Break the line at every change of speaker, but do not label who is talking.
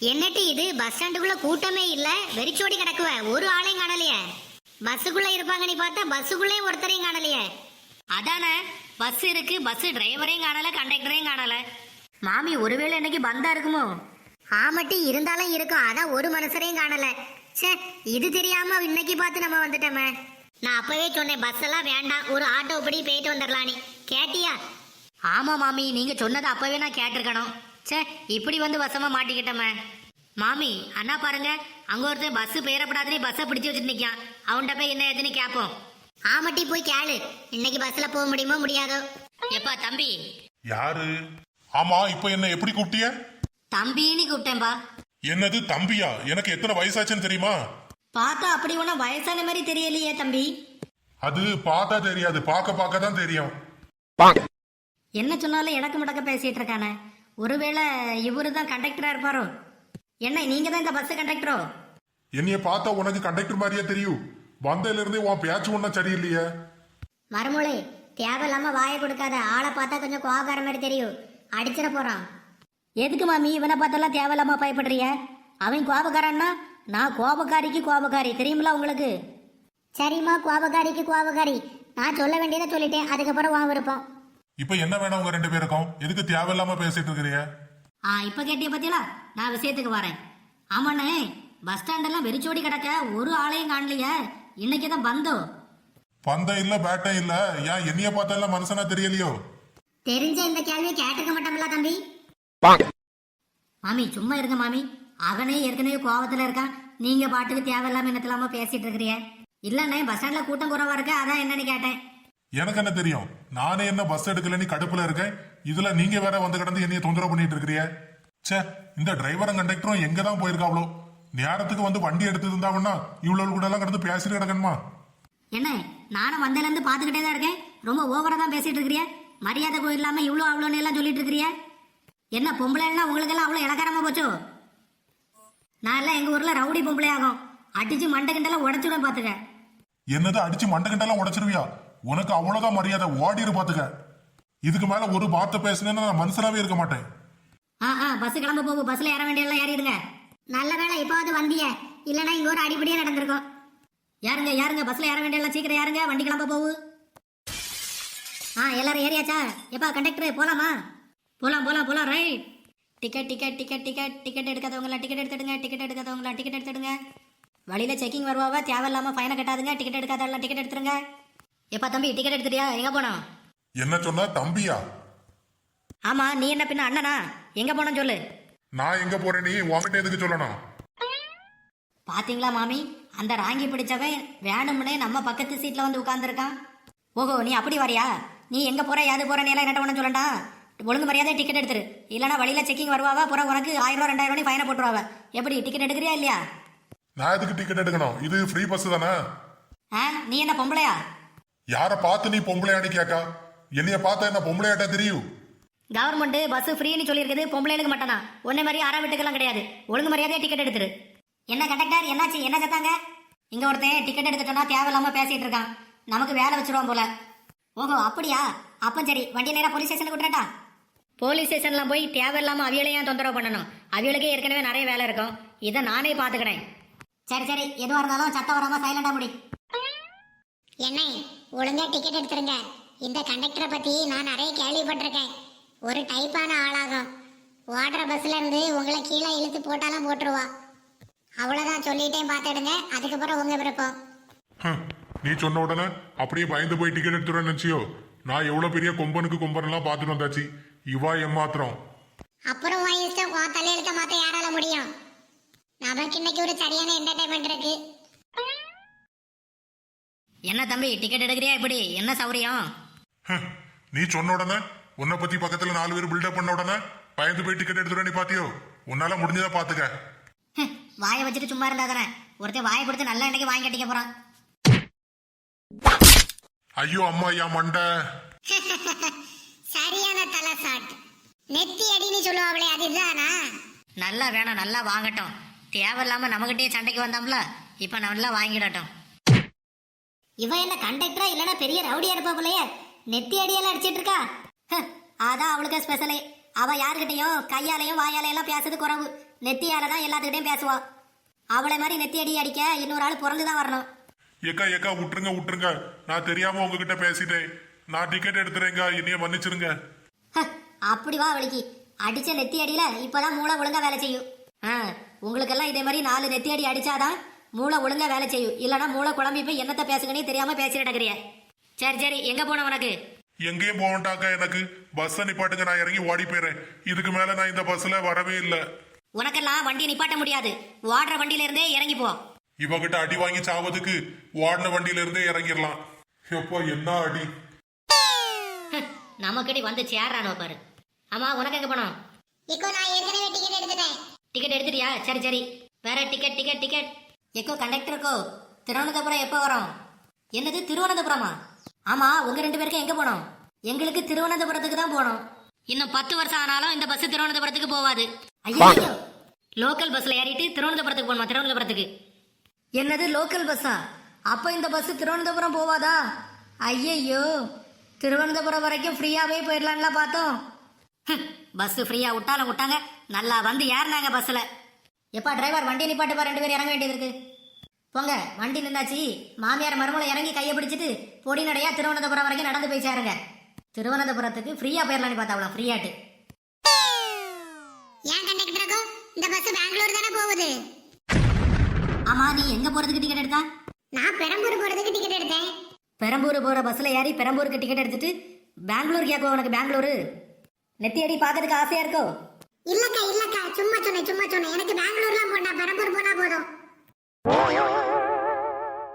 என்னட்டு இது? பஸ் ஸ்டாண்டுக்குள்ள கூட்டமே இல்ல. வெறிச்சோடி கிடக்குவ. ஒரு ஆளையும் காணலையே. பஸ்ஸுக்குள்ள இருப்பாங்க நீ பார்த்தா பஸ்ஸுக்குள்ளே ஒருத்தரையும் காணலையே.
அதானே? பஸ் இருக்கு. பஸ் டிரைவரையும் காணல கண்டக்டரையும் காணல. மாமி ஒருவேளை இன்னைக்கு பந்தா இருக்குமோ?
ஆமட்டி இருந்தாலும் இருக்கும். அதான் ஒரு மனுஷரையும் காணல. ச்சே இது தெரியாம இன்னைக்கு பார்த்து நம்ம வந்துட்டோமே. நான் அப்பவே சொன்னேன் பஸ் எல்லாம் வேண்டாம். ஒரு ஆட்டோ படி போயிட்டு வந்துடலாம் நீ கேட்டியா?
ஆமா மாமி. நீங்க சொன்னதை அப்பவே நான் கேட்டிருக்கணும். ச்சே இப்படி வந்து வசமா மாட்டிக்கிட்டோமே. மாமி அண்ணா பாருங்க அங்க ஒருத்தன் பஸ் பேரப்படாதுன்னு பஸ்ஸை பிடிச்சு வச்சுட்டு நிக்கான் அவன்கிட்ட போய் என்ன ஏதுன்னு கேட்போம்
ஆமட்டி போய் கேளு. இன்னைக்கு பஸ்ல போக முடியுமோ முடியாதோ.
எப்பா தம்பி?
யாரு? ஆமா இப்ப என்ன எப்படி கூப்பிட்டிய?
தம்பின்னு கூப்பிட்டேன்பா.
என்னது தம்பியா? எனக்கு எத்தனை வயசாச்சுன்னு தெரியுமா?
பார்த்தா அப்படி ஒன்றும் வயசான மாதிரி தெரியலையே தம்பி.
அது பார்த்தா தெரியாது பார்க்க பார்க்க தான் தெரியும்.
என்ன சொன்னாலும் இடக்கு முடக்க பேசிட்டு இருக்கானே. ஒருவேளை இவரு தான் கண்டக்டரா இருப்பாரோ? என்ன நீங்க தான் இந்த பஸ் கண்டக்டரோ
என்னைய பார்த்தா உனக்கு கண்டக்டர் மாதிரியே தெரியும். வந்ததுல இருந்தே உன் பேச்சு ஒன்றும் சரியில்லையே.
மறுமொழி தேவையில்லாம வாயை கொடுக்காத ஆளை பார்த்தா கொஞ்சம் கோவக்கார மாதிரி தெரியும். அடிச்சிட போறான்.
எதுக்கு மாமி இவனை பார்த்தெல்லாம் தேவையில்லாம பயப்படுறிய அவன் கோபக்காரன்னா நான் கோபக்காரிக்கு கோபக்காரி தெரியுமில உங்களுக்கு?
சரிம்மா கோபக்காரிக்கு கோபக்காரி. நான் சொல்ல வேண்டியதை சொல்லிட்டேன் அதுக்கப்புறம் வா விருப்பம்.
இப்ப என்ன வேணும் உங்க ரெண்டு பேருக்கும்? எதுக்கு தேவையில்லாம பேசிட்டு இருக்கிறிய
ஆ இப்ப கேட்டிய பத்தியலா? நான் விஷயத்துக்கு வரேன். ஆமாண்ணே பஸ் ஸ்டாண்டெல்லாம் வெறிச்சோடி கிடக்க ஒரு ஆளையும் காணலையே. இன்னைக்கு தான் பந்தோ.
பந்தம் இல்ல பேட்டம் இல்ல. ஏன் என்னைய பார்த்தா எல்லாம் மனுஷனா தெரியலையோ?
தெரிஞ்ச இந்த கேள்வியை கேட்டுக்க மாட்டோம்ல தம்பி?
மாமி சும்மா இருங்க மாமி. அவனே ஏற்கனவே கோவத்துல இருக்கான். நீங்க பாட்டுக்கு தேவையில்லாம என்னத்திலாம பேசிட்டு இருக்கிறிய இல்லண்ணே பஸ் ஸ்டாண்ட்ல கூட்டம் குறவா இருக்கு? அதான் என்னன்னு கேட்டேன்.
எனக்கு என்ன தெரியும்? நானே என்ன பஸ் எடுக்கலன்னு கடுப்புல இருக்கேன். இதுல நீங்க வேற வந்து கிடந்து என்னைய தொந்தரவு பண்ணிட்டு இருக்கிறிய ச்சே இந்த டிரைவரும் கண்டக்டரும் எங்க தான் போயிருக்காவளோ? நேரத்துக்கு வந்து வண்டி எடுத்து இருந்தாங்கன்னா இவ்வளவு கூட எல்லாம் கிடந்து பேசிட்டு கிடக்கணுமா?
என்ன நானும் வந்ததுல இருந்து பாத்துக்கிட்டே தான் இருக்கேன். ரொம்ப ஓவரா தான் பேசிட்டு இருக்கிறிய. மரியாதை இல்லாம இவ்வளோ அவ்வளோன்னு எல்லாம் சொல்லிட்டு இருக்கிறிய. என்ன பொம்பளை எல்லாம் உங்களுக்கு எல்லாம் அவ்வளோ இலக்காரமா போச்சோ? நான் எல்லாம் எங்க ஊர்ல ரவுடி பொம்பளை ஆகும் அடிச்சு மண்டை கிண்டெல்லாம் உடச்சுடும் பாத்துக்க
என்னது அடிச்சு மண்டகண்டெல்லாம் உடைச்சிருவியா? உனக்கு அவ்வளவுதான் மரியாதை. ஓடிரு பாத்துக்க. இதுக்கு மேல ஒரு வார்த்தை பேசுனேன்னு நான் மனுஷனாவே இருக்க மாட்டேன்.
ஆ ஆ பஸ் கிளம்ப போகும் பஸ்ல ஏற வேண்டிய ஏறிடுங்க
நல்ல வேளை இப்போது வந்திய. இல்லைன்னா இங்க ஒரு அடிப்படியே நடந்திருக்கும்.
யாருங்க யாருங்க பஸ்ல ஏற வேண்டியதெல்லாம் சீக்கிரம் யாருங்க வண்டி கிளம்ப போகு ஆ எல்லாரும் ஏறியாச்சா? எப்பா கண்டக்டர் போலாமா? போலாம் போலாம் போலாம். Right ticket ticket ticket ticket ticket எடுக்காதவங்களா? Ticket எடுத்துடுங்க. டிக்கெட் எடுக்காதவங்களா? டிக்கெட் எடுத்துடுங்க. வழியில செக்கிங் வருவாவா? தேவையில்லாமல் ஃபைனை கட்டாதுங்க. டிக்கெட் எடுக்காதவங்களா? டிக்கெட் எடுத்துருங்க. எப்பா தம்பி டிக்கெட் எடுத்துட்டியா? எங்க போனோம்
என்ன சொன்னா தம்பியா?
ஆமா நீ என்ன பின்ன அண்ணனா? எங்க போனோம் சொல்லு.
நான் எங்க போறேன் நீ? உன்கிட்ட எதுக்கு சொல்லணும்?
பாத்தீங்களா மாமி? அந்த ராங்கி பிடிச்சவன் வேணும்னே நம்ம பக்கத்து சீட்ல வந்து உட்கார்ந்துருக்கான். ஓஹோ நீ அப்படி வரியா? நீ எங்க போற யாது போற நீ எல்லாம் என்ன பண்ண சொல்லண்டா? ஒழுங்கு மரியாதை டிக்கெட் எடுத்துரு. இல்லனா வழியில செக்கிங் வருவாவா? புறம் உனக்கு ஆயிரம் ரூபா ரெண்டாயிரம் ரூபாய் ஃபைனை போட்டுருவாவ. எப்படி டிக்கெட் எடுக்கிறியா இல்லையா?
நான் எதுக்கு டிக்கெட் எடுக்கணும்? இது ஃப்ரீ பஸ் தானே?
ஆ நீ என்ன பொம்பளையா?
யார பார்த்து நீ பொம்பளையாடி கேக்கா என்னைய பார்த்தா என்ன பொம்பளையாட்டா தெரியும்?
கவர்மெண்ட் பஸ் ஃப்ரீன்னு சொல்லியிருக்குது பொம்பளைகளுக்கு மட்டும் தான் ஒன்னே மாதிரி அரை வீட்டுக்கெல்லாம் கிடையாது. ஒழுங்கு மரியாதையா டிக்கெட் எடுத்துரு. என்ன கண்டக்டர் என்னாச்சு? என்ன சத்தாங்க? இங்க ஒருத்தன் டிக்கெட் எடுத்துட்டோம்னா தேவையில்லாம பேசிட்டு இருக்கான். நமக்கு வேலை வச்சிருவான் போல. ஓஹோ அப்படியா? அப்ப சரி வண்டி நேரா போலீஸ் ஸ்டேஷனுக்கு விட்டுறட்டா? போலீஸ் ஸ்டேஷன்ல போய் தேவையில்லாம அவியலையும் தொந்தரவு பண்ணணும்? அவியலுக்கே ஏற்கனவே நிறைய வேலை இருக்கும். இதை நானே பாத்துக்கிறேன் சரி சரி எதுவா இருந்தாலும் சத்தம் வராம சைலண்டா முடி.
என்ன? ஒழுங்கா டிக்கெட் எடுத்துருங்க. இந்த கண்டக்டரை பத்தி நான் நிறைய கேள்விப்பட்டிருக்கேன். ஒரு டைப்பான ஆளாகும் ஓடுற பஸ்ல இருந்து உங்களை கீழே இழுத்து போட்டாலும் போட்டுருவா. அவ்வளவுதான் சொல்லிட்டேன் பார்த்துடுங்க. அதுக்கப்புறம் உங்க விருப்பம்.
நீ சொன்ன உடனே அப்படியே பயந்து போய் டிக்கெட் எடுத்துருவேன் நினைச்சியோ? நான் எவ்வளவு பெரிய கொம்பனுக்கு கொம்பனெல்லாம் பார்த்துட்டு வந்தாச்சு. இவா ஏமாத்திரம்
அப்புறம் உன் தலையெழுத்த மாத்த யாரால முடியும்? நமக்கு இன்னைக்கு ஒரு சரியான என்டர்டைன்மெண்ட் இருக்கு.
என்ன தம்பி டிக்கெட் எடுக்கிறியா இப்படி? என்ன சௌரியம்?
நீ சொன்ன உடனே உன்னை பத்தி பக்கத்துல நாலு பேர் பில்டப் பண்ண உடனே பயந்து போய் டிக்கெட் எடுத்துருவேன் நீ பாத்தியோ? உன்னால முடிஞ்சதா பாத்துக்க.
வாயை வச்சுட்டு சும்மா இருந்தா தானே? ஒருத்தன் வாயை கொடுத்து நல்லா இன்னைக்கு வாங்கி கட்டிக்க போறான்.
ஐயோ அம்மா ஐயா மண்டை.
சரியான தலை சாட் நெத்தி அடின்னு சொல்லுவாங்களே அதுதானா?
நல்லா வேணாம் நல்லா வாங்கட்டும். தேவையில்லாம நம்மகிட்டயே சண்டைக்கு வந்தோம்ல இப்ப நல்லா வாங்கிடட்டும். இவன் என்ன கண்டக்டரா இல்லனா பெரிய ரவுடியா இருப்பா போலயே. நெத்தி அடியெல்லாம் அடிச்சிட்டு இருக்கா? அதான் அவளுக்கு ஸ்பெஷலே அவ யாருகிட்டயும் கையாலையும் வாயாலையும் எல்லாம் பேசுறது குறவு. நெத்தியால தான் எல்லாத்துக்கிட்டையும் பேசுவா. அவளை மாதிரி நெத்தி அடி அடிக்க இன்னொரு ஆள் பிறந்து தான் வரணும்.
ஏக்கா ஏக்கா விட்டுருங்க விட்டுருங்க. நான் தெரியாம உங்ககிட்ட பேசிட்டேன். நான் டிக்கெட் எடுத்துறேங்க என்னைய மன்னிச்சிருங்க.
அப்படி வா அவளுக்கு. அடிச்ச நெத்தி அடியில இப்பதான் மூளை ஒழுங்கா வேலை செய்யும். ஆ, உங்களுக்கெல்லாம் இதே மாதிரி நாலு நெத்தி அடி அடிச்சாதான் மூளை ஒழுங்கா வேலை செய்யும். இல்லனா மூளை குழம்பி போய் என்னத்த பேசுங்கன்னே தெரியாம பேசிட்டு சரி சரி எங்க போன உனக்கு?
எங்கேயும் போகட்டாக்கா எனக்கு. பஸ் நிப்பாட்டுங்க நான் இறங்கி ஓடி போயிடுறேன். இதுக்கு மேல நான் இந்த பஸ்ல வரவே இல்லை.
உனக்கெல்லாம் வண்டியை நிப்பாட்ட முடியாது. ஓடுற வண்டியில இருந்தே இறங்கி போ.
இவகிட்ட அடி வாங்கி சாவதுக்கு வாடின வண்டியில இருந்தே இறங்கிடலாம். எப்போ என்ன அடி?
நமக்கடி வந்து சேர்றானோ பாரு. ஆமா உனக்கு எங்க போனோம்?
இப்போ நான் ஏற்கனவே டிக்கெட் எடுத்துட்டேன்.
டிக்கெட் எடுத்துட்டியா? சரி சரி. வேற டிக்கெட் டிக்கெட் டிக்கெட் எக்கோ கண்டக்டருக்கோ திருவனந்தபுரம் எப்போ வரும்? என்னது திருவனந்தபுரமா? ஆமா உங்க ரெண்டு பேருக்கு எங்க போனோம்? எங்களுக்கு திருவனந்தபுரத்துக்கு தான் போனோம். இன்னும் பத்து வருஷம் ஆனாலும் இந்த பஸ் திருவனந்தபுரத்துக்கு போவாது. ஐயோ லோக்கல் பஸ்ல ஏறிட்டு திருவனந்தபுரத்துக்கு போகணுமா? திருவனந்தபுரத்துக்கு. என்னது லோக்கல் பஸ்ஸா அப்போ இந்த பஸ் திருவனந்தபுரம் போவாதா? ஐயையோ திருவனந்தபுரம் வரைக்கும் ஃப்ரீயாவே போயிடலாம்ல பார்த்தோம். பஸ் ஃப்ரீயா விட்டாலும் விட்டாங்க. நல்லா வந்து ஏறினாங்க பஸ்ல எப்பா டிரைவர் வண்டி நிப்பாட்டுப்பா ரெண்டு பேரும் இறங்க வேண்டியது இருக்கு. போங்க வண்டி நின்னாச்சு. மாமியார் மருமலை இறங்கி கையை பிடிச்சிட்டு பொடி நடையா திருவனந்தபுரம் வரைக்கும் நடந்து போய் சேருங்க. திருவனந்தபுரத்துக்கு ஃப்ரீயா போயிடலான்னு பார்த்தா அவ்வளோ ஃப்ரீயாட்டு
ஏன் கண்டக்டருக்கும் இந்த பஸ் பெங்களூர் தானே போகுது.
ஆமா நீ எங்க போறதுக்கு டிக்கெட் எடுத்தா?
நான் பெரம்பூர் போறதுக்கு டிக்கெட் எடுத்தேன்.
பெரம்பூர் போற பஸ்ல ஏறி பெரம்பூருக்கு டிக்கெட் எடுத்துட்டு பெங்களூர் கேட்கும் உனக்கு பெங்களூரு? நெத்தி அடி பார்க்கறதுக்கு ஆசையா இருக்கோ?
இல்லக்கா இல்லக்கா. சும்மா சொன்னேன் சும்மா சொன்னேன். எனக்கு பெங்களூர்லாம் போனா பெரம்பூர் போனா போதும்.